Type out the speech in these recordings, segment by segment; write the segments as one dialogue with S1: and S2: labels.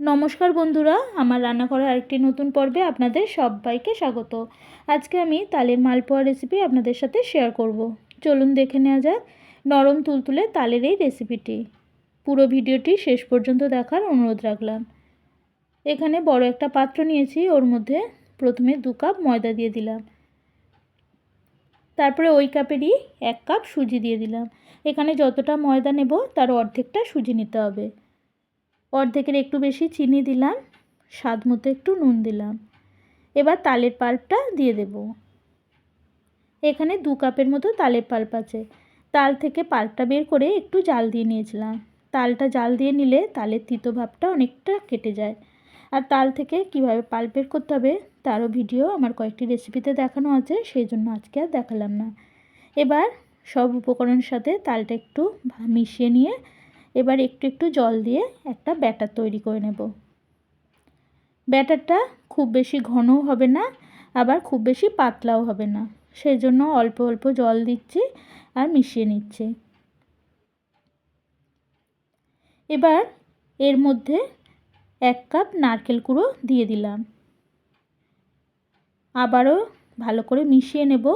S1: নমস্কার বন্ধুরা, আমার রান্না করার আরেকটি নতুন পর্বে আপনাদের সবাইকে স্বাগত। আজকে আমি তালের মালপোয়া রেসিপি আপনাদের সাথে শেয়ার করব। চলুন দেখে নেওয়া যাক নরম তুলতুলে তালের এই রেসিপিটি পুরো ভিডিওটি শেষ পর্যন্ত দেখার অনুরোধ রাখলাম। এখানে বড় একটা পাত্র নিয়েছি, ওর মধ্যে প্রথমে দু কাপ ময়দা দিয়ে দিলাম। তারপরে ওই কাপেরই এক কাপ সুজি দিয়ে দিলাম। এখানে যতটা ময়দা নেব, তার অর্ধেকটা সুজি নিতে হবে। অর্ধেকের একটু বেশি চিনি দিলাম, স্বাদ মতো একটু নুন দিলাম। এবার তালের পাল্পটা দিয়ে দেব। এখানে দু কাপের মতো তালের পাল্প আছে। তাল থেকে পাল্পটা বের করে একটু জাল দিয়ে নিয়েছিলাম। তালটা জাল দিয়ে নিলে তালের তিতো ভাবটা অনেকটা কেটে যায়। আর তাল থেকে কীভাবে পাল্প বের করতে হবে তারও ভিডিও আমার কয়েকটি রেসিপিতে দেখানো আছে, সেই জন্য আজকে আর দেখালাম না। এবার সব উপকরণের সাথে তালটা একটু মিশিয়ে নিয়ে এবার একটু একটু জল দিয়ে একটা ব্যাটার তৈরি করে নেব। ব্যাটারটা খুব বেশি ঘনও হবে না, আবার খুব বেশি পাতলাও হবে না। সেই জন্য অল্প অল্প জল দিচ্ছি আর মিশিয়ে নিচ্ছি। এবার এর মধ্যে এক কাপ নারকেল কুড়ো দিয়ে দিলাম। আবারও ভালো করে মিশিয়ে নেব।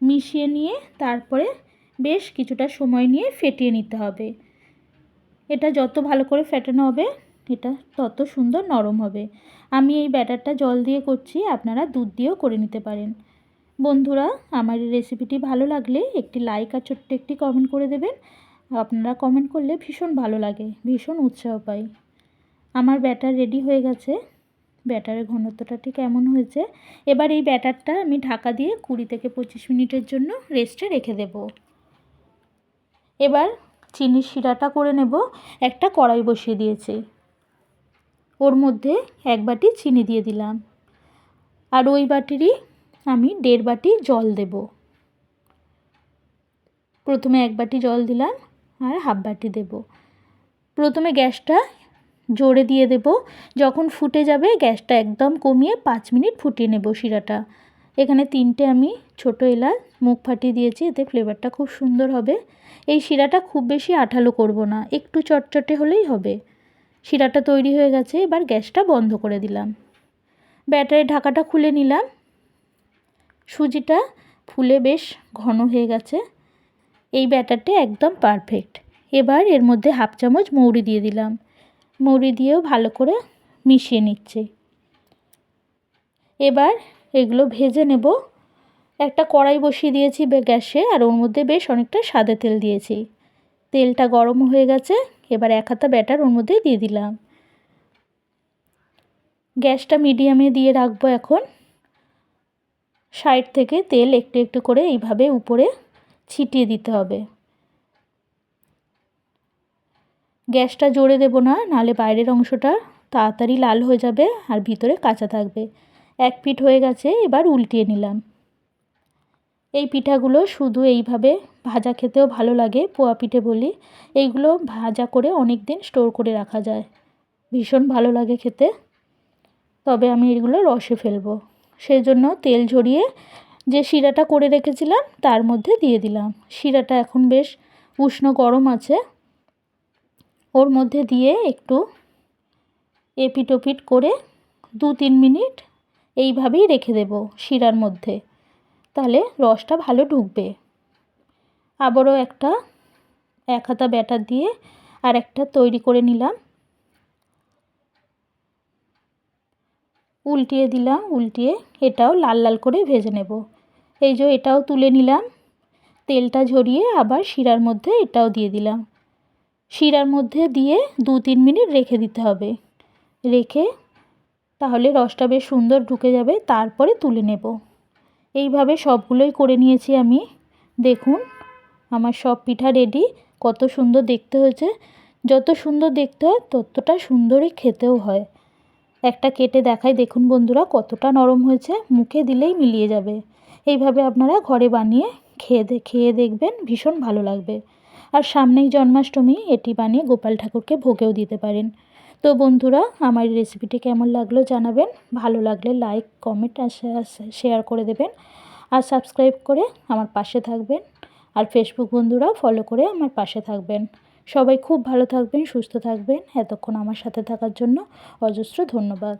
S1: মিশিয়ে নিয়ে তারপরে বেশ কিছুটা সময় নিয়ে ফেটিয়ে নিতে হবে। এটা যত ভালো করে ফেটানো হবে, এটা তত সুন্দর নরম হবে। আমি এই ব্যাটারটা জল দিয়ে করছি, আপনারা দুধ দিয়েও করে নিতে পারেন। বন্ধুরা, আমার এই রেসিপিটি ভালো লাগলে একটি লাইক আর ছোট্ট একটি কমেন্ট করে দেবেন। আপনারা কমেন্ট করলে ভীষণ ভালো লাগে, ভীষণ উৎসাহ পাই। আমার ব্যাটার রেডি হয়ে গেছে। ব্যাটারের ঘনত্বটা ঠিক এমন হয়েছে। এবার এই ব্যাটারটা আমি ঢাকা দিয়ে কুড়ি থেকে পঁচিশ মিনিটের জন্য রেস্টে রেখে দেবো। এবার চিনির শিরাটা করে নেব। একটা কড়াই বসিয়ে দিয়েছি। ওর মধ্যে এক বাটি চিনি দিয়ে দিলাম। আর ওই বাটিরই আমি দেড় বাটি জল দেব। প্রথমে এক বাটি জল দিলাম আর হাফ বাটি দেব। প্রথমে গ্যাসটা জোরে দিয়ে দেব। যখন ফুটে যাবে গ্যাসটা একদম কমিয়ে পাঁচ মিনিট ফুটিয়ে নেব শিরাটা। এখানে তিনটে আমি ছোট এলাচ মুখ ফাটিয়ে দিয়েছি, এতে ফ্লেভারটা খুব সুন্দর হবে। এই শিরাটা খুব বেশি আঠালো করব না, একটু চটচটে হলেই হবে। শিরাটা তৈরি হয়ে গেছে, এবার গ্যাসটা বন্ধ করে দিলাম। ব্যাটারের ঢাকাটা খুলে নিলাম। সুজিটা ফুলে বেশ ঘন হয়ে গেছে। এই ব্যাটারটা একদম পারফেক্ট এবার এর মধ্যে হাফ চামচ মৌরি দিয়ে দিলাম। মৌরি দিয়েও ভালো করে মিশিয়ে নিচ্ছে। এবার এগুলো ভেজে নেব। একটা কড়াই বসিয়ে দিয়েছি গ্যাসে, আর ওর মধ্যে বেশ অনেকটা সাদা তেল দিয়েছি। তেলটা গরম হয়ে গেছে, এবার এক হাতা ব্যাটার ওর মধ্যে দিয়ে দিলাম। গ্যাসটা মিডিয়ামে দিয়ে রাখব এখন। সাইড থেকে তেল একটু একটু করে এইভাবে উপরে ছিটিয়ে দিতে হবে। গ্যাসটা জোরে দেব না নালে বাইরের অংশটা তাড়াতাড়ি লাল হয়ে যাবে আর ভিতরে কাঁচা থাকবে। এক পিঠ হয়ে গেছে, এবার উল্টিয়ে নিলাম। এই পিঠাগুলো শুধু এইভাবে ভাজা খেতেও ভালো লাগে, পোয়া পিঠে বলি। এইগুলো ভাজা করে অনেক দিন স্টোর করে রাখা যায়। ভীষণ ভালো লাগে খেতে। তবে আমি এগুলো রসে ফেলব। সেই জন্য তেল ঝরিয়ে যে শিরাটা করে রেখেছিলাম, তার মধ্যে দিয়ে দিলাম। শিরাটা এখন বেশ উষ্ণ গরম আছে। ওর মধ্যে দিয়ে একটু এপিট ওপিট করে দু তিন মিনিট এইভাবেই রেখে দেব শিরার মধ্যে। তাহলে রসটা ভালো ঢুকবে। আবারও একটা এক হাতা ব্যাটার দিয়ে আর একটা তৈরি করে নিলাম। উল্টিয়ে দিলাম, উল্টিয়ে এটাও লাল লাল করে ভেজে নেব। এই যে এটাও তুলে নিলাম। তেলটা ঝরিয়ে আবার শিরার মধ্যে এটাও দিয়ে দিলাম। শিরার মধ্যে দিয়ে দু তিন মিনিট রেখে দিতে হবে। রেখে তাহলে রসটা বেশ সুন্দর ঢুকে যাবে, তারপরে তুলে নেব। এইভাবে সবগুলোই করে নিয়েছি আমি। দেখুন, আমার সব পিঠা রেডি কত সুন্দর দেখতে হয়েছে। যত সুন্দর দেখতে হয়, ততটা সুন্দরই খেতেও হয়। একটা কেটে দেখাই, দেখুন বন্ধুরা, কতটা নরম হয়েছে। মুখে দিলেই মিলিয়ে যাবে। এইভাবে আপনারা ঘরে বানিয়ে খেয়ে খেয়ে দেখবেন, ভীষণ ভালো লাগবে। আর সামনেই জন্মাষ্টমী, এটি বানিয়ে গোপাল ঠাকুরকে ভোগেও দিতে পারেন। তো বন্ধুরা, আমার রেসিপিটি কেমন লাগল জানাবেন। ভালো লাগলে লাইক কমেন্ট আর শেয়ার করে দেবেন। আর সাবস্ক্রাইব করে আমার পাশে থাকবেন। আর ফেসবুক বন্ধুরাও ফলো করে আমার পাশে থাকবেন। সবাই খুব ভালো থাকবেন, সুস্থ থাকবেন। এতক্ষণ আমার সাথে থাকার জন্য অজস্র ধন্যবাদ।